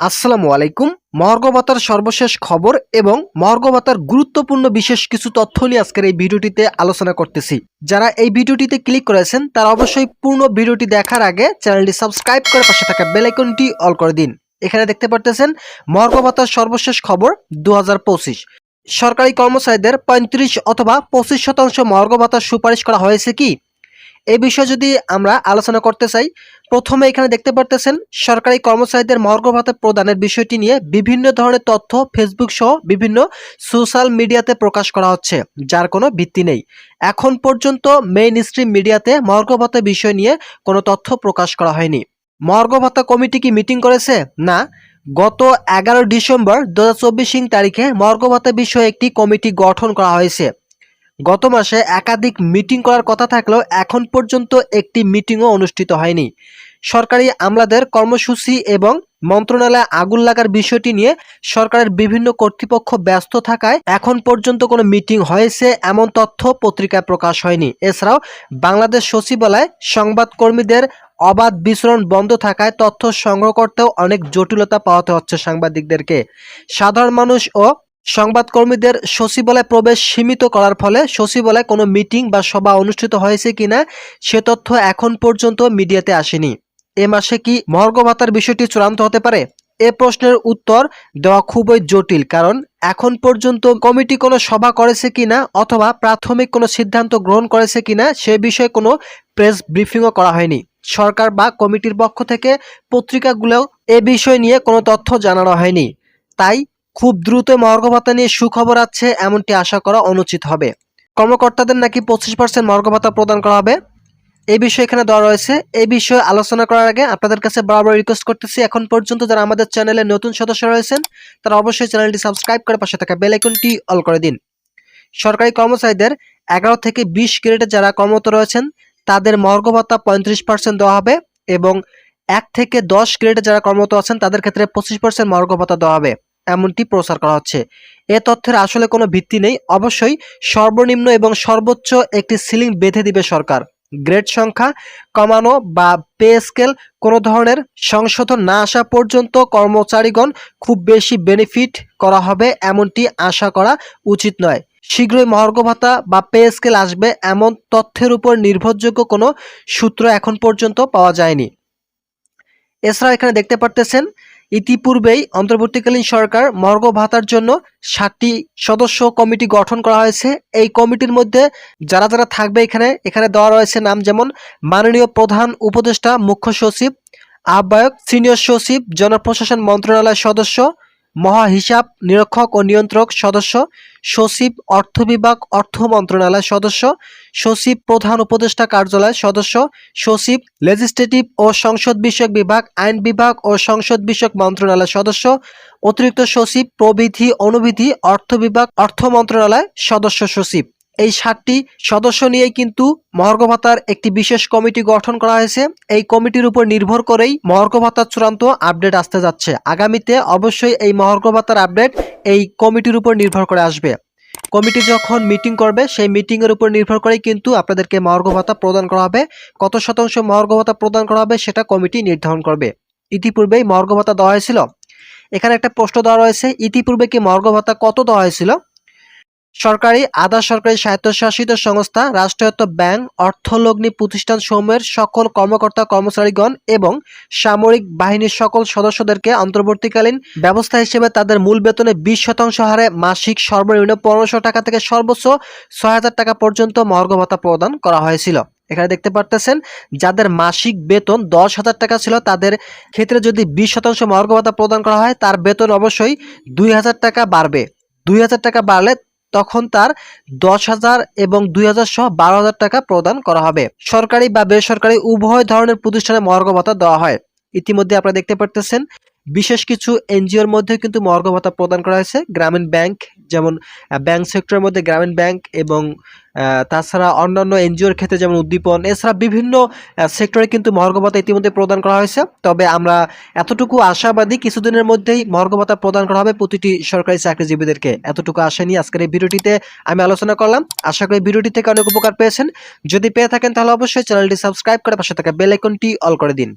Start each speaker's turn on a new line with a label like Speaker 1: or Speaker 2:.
Speaker 1: আসসালামু আলাইকুম। মহার্ঘভাতার সর্বশেষ খবর এবং মহার্ঘভাতার গুরুত্বপূর্ণ বিশেষ কিছু তথ্য নিয়ে আজকের এই ভিডিওটিতে আলোচনা করতেছি। যারা এই ভিডিওটিতে ক্লিক করেছেন, তারা অবশ্যই পূর্ণ ভিডিওটি দেখার আগে চ্যানেলটি সাবস্ক্রাইব করে পাশে থাকা বেল আইকনটি অল করে দিন। এখানে দেখতে পারতেছেন মহার্ঘভাতার সর্বশেষ খবর দু হাজার পঁচিশ। সরকারি কর্মচারীদের পঁয়ত্রিশ অথবা পঁচিশ শতাংশ মহার্ঘ ভাতার সুপারিশ করা হয়েছে কি? এই বিষয়ে যদি আমরা আলোচনা করতে চাই, প্রথমে এখানে দেখতে পারতেছেন সরকারি কর্মচারীদের মহার্ঘ ভাতা প্রদানের বিষয়টি নিয়ে বিভিন্ন ধরনের তথ্য ফেসবুক সহ বিভিন্ন সোশ্যাল মিডিয়াতে প্রকাশ করা হচ্ছে, যার কোনো ভিত্তি নেই। এখন পর্যন্ত মেইন স্ট্রিম মিডিয়াতে মহার্ঘ ভাতা বিষয় নিয়ে কোনো তথ্য প্রকাশ করা হয়নি। মহার্ঘ ভাতা কমিটি কি মিটিং করেছে? না। গত এগারো ডিসেম্বর দু হাজার তারিখে মর্গ ভাতা বিষয়ে একটি কমিটি গঠন করা হয়েছে। গত মাসে একাধিক মিটিং করার কথা থাকলেও এখন পর্যন্ত একটি মিটিংও অনুষ্ঠিত হয়নি। সরকারি আমলাদের কর্মসূচি এবং মন্ত্রণালয়ে আগুন লাগার বিষয়টি নিয়ে সরকারের বিভিন্ন কর্তৃপক্ষ ব্যস্ত থাকায় এখন পর্যন্ত কোনো মিটিং হয়েছে এমন তথ্য পত্রিকায় প্রকাশ হয়নি। এছাড়াও বাংলাদেশ সচিবালয় সংবাদকর্মীদের অবাধ বিচরণ বন্ধ থাকায় তথ্য সংগ্রহ করতেও অনেক জটিলতা পাওয়াতে হচ্ছে সাংবাদিকদেরকে। সাধারণ মানুষ ও সংবাদকর্মীদের সচিবালয় প্রবেশ সীমিত করার ফলে সচিবালয়ে কোনো মিটিং বা সভা অনুষ্ঠিত হয়েছে কিনা সে তথ্য এখন পর্যন্ত মিডিয়াতে আসেনি। এ মাসে কি মর্গ ভাতার বিষয়টি চূড়ান্ত হতে পারে? এ প্রশ্নের উত্তর দেওয়া খুবই জটিল, কারণ এখন পর্যন্ত কমিটি কোনো সভা করেছে কিনা অথবা প্রাথমিক কোনো সিদ্ধান্ত গ্রহণ করেছে কিনা সে বিষয়ে কোনো প্রেস ব্রিফিংও করা হয়নি। সরকার বা কমিটির পক্ষ থেকে পত্রিকাগুলোও এ বিষয় নিয়ে কোনো তথ্য জানানো হয়নি। তাই খুব দ্রুত মর্গ ভাতা নিয়ে সুখবর আছে, এমনটি আশা করা অনুচিত হবে। কর্মকর্তাদের নাকি পঁচিশ পার্সেন্ট মর্গ ভাতা প্রদান করা হবে? এই বিষয়ে এখানে দেওয়া রয়েছে। এই বিষয়ে আলোচনা করার আগে আপনাদের কাছে বারবার রিকোয়েস্ট করতেছি, এখন পর্যন্ত যারা আমাদের চ্যানেলে নতুন সদস্য রয়েছেন, তারা অবশ্যই চ্যানেলটি সাবস্ক্রাইব করে পাশে থাকা বেল আইকনটি অল করে দিন। সরকারি কর্মচারীদের এগারো থেকে বিশ গ্রেডে যারা কর্মরত রয়েছেন, তাদের মর্গ ভাতা পঁয়ত্রিশ পার্সেন্ট দেওয়া হবে এবং এক থেকে দশ গ্রেডে যারা কর্মরত আছেন, তাদের ক্ষেত্রে পঁচিশ পার্সেন্ট মর্গ ভাতা দেওয়া হবে। এমনটি প্রচার করা হচ্ছে। এ তথ্যের আসলে কোনো ভিত্তি নেই। অবশ্যই সর্বনিম্ন এবং সর্বোচ্চ একটি সিলিং বেঁধে দিবে সরকার। গ্রেড সংখ্যা কমানো বা পে স্কেল কোনো ধরনের সংশোধন না আসা পর্যন্ত কর্মচারীগণ খুব বেশি বেনিফিট করা হবে এমনটি আশা করা উচিত নয়। শীঘ্রই মহার্ঘ ভাতা বা পে স্কেল আসবে এমন তথ্যের উপর নির্ভরযোগ্য কোনো সূত্র এখন পর্যন্ত পাওয়া যায়নি। এছাড়া এখানে দেখতে পারতেছেন ইতিপূর্বেই অন্তর্বর্তীকালীন সরকার মর্গ ভাতার জন্য সাতটি সদস্য কমিটি গঠন করা হয়েছে। এই কমিটির মধ্যে যারা যারা থাকবে এখানে এখানে দেওয়া রয়েছে নাম যেমন মাননীয় প্রধান উপদেষ্টা, মুখ্য সচিব, আহ্বায়ক, সিনিয়র সচিব জনপ্রশাসন মন্ত্রণালয়ের সদস্য মহা হিসাব নিরীক্ষক ও নিয়ন্ত্রক সদস্য, সচিব অর্থ বিভাগ অর্থ মন্ত্রণালয় সদস্য, সচিব প্রধান উপদেষ্টা কার্যালয় সদস্য, সচিব লেজিসলেটিভ ও সংসদ বিষয়ক বিভাগ, আইন বিভাগ ও সংসদ বিষয়ক মন্ত্রণালয় সদস্য, অতিরিক্ত সচিব প্রবিধি অনুবিধি অর্থ বিভাগ অর্থ মন্ত্রণালয় সদস্য সচিব। এই সাতটি সদস্য নিয়েই কিন্তু মহর্ঘ ভাতার একটি বিশেষ কমিটি গঠন করা হয়েছে। এই কমিটির উপর নির্ভর করেই মহর্ঘ ভাতার চূড়ান্ত আপডেট আসতে যাচ্ছে। আগামীতে অবশ্যই এই মহর্ঘ ভাতার আপডেট এই কমিটির উপর নির্ভর করে আসবে। কমিটি যখন মিটিং করবে, সেই মিটিংয়ের উপর নির্ভর করেই কিন্তু আপনাদেরকে মহর্ঘ ভাতা প্রদান করা হবে। কত শতাংশ মহর্ঘ ভাতা প্রদান করা হবে, সেটা কমিটি নির্ধারণ করবে। ইতিপূর্বেই মহর্ঘ ভাতা দেওয়া হয়েছিল। এখানে একটা প্রশ্ন দেওয়া রয়েছে, ইতিপূর্বে কি মহর্ঘ ভাতা কত দেওয়া হয়েছিল? সরকারি, আধা সরকারি স্বায়ত্তশাসিত সংস্থা, রাষ্ট্রায়ত্ত ব্যাংক, অর্থলগ্নি প্রতিষ্ঠান সমূহের সকল কর্মকর্তা কর্মচারীগণ এবং সামরিক বাহিনীর সকল সদস্যদেরকে অন্তর্বর্তীকালীন ব্যবস্থা হিসেবে তাদের মূল বেতনে বিশ শতাংশ হারে মাসিক সর্বনিম্ন পনেরোশো টাকা থেকে সর্বোচ্চ ছয় হাজার টাকা পর্যন্ত মর্গ ভাতা প্রদান করা হয়েছিল। এখানে দেখতে পারতেছেন, যাদের মাসিক বেতন দশ হাজার টাকা ছিল, তাদের ক্ষেত্রে যদি বিশ শতাংশ মর্গ ভাতা প্রদান করা হয়, তার বেতন অবশ্যই দুই হাজার টাকা বাড়বে। দুই হাজার টাকা বাড়লে তখন তার দশ হাজার এবং দুই হাজার সহ বারো হাজার টাকা প্রদান করা হবে। সরকারি বা বেসরকারি উভয় ধরনের প্রতিষ্ঠানে মর্গ ভাতা দেওয়া হয়। ইতিমধ্যে আপনারা দেখতে পারতেছেন, বিশেষ কিছু এনজিওর মধ্যে কিন্তু মর্গ ভাতা প্রদান করা হয়েছে। গ্রামীণ ব্যাংক যেমন ব্যাংক সেক্টরের মধ্যে গ্রামীণ ব্যাংক এবং তাছাড়া অন্যান্য এনজিওর ক্ষেত্রে যেমন উদ্দীপন, এছাড়া বিভিন্ন সেক্টরে কিন্তু মর্গ ভাতা ইতিমধ্যে প্রদান করা হয়েছে। তবে আমরা এতটুকু আশাবাদী কিছুদিনের মধ্যেই মর্গ ভাতা প্রদান করা হবে প্রতিটি সরকারি চাকরিজীবীদেরকে। এতটুকু আশা নিয়ে আজকের এই ভিডিওটিতে আমি আলোচনা করলাম। আশা করি ভিডিওটি থেকে অনেক উপকার পেয়েছেন। যদি পেয়ে থাকেন তাহলে অবশ্যই চ্যানেলটি সাবস্ক্রাইব করে পাশে থাকা বেল আইকনটি অল করে দিন।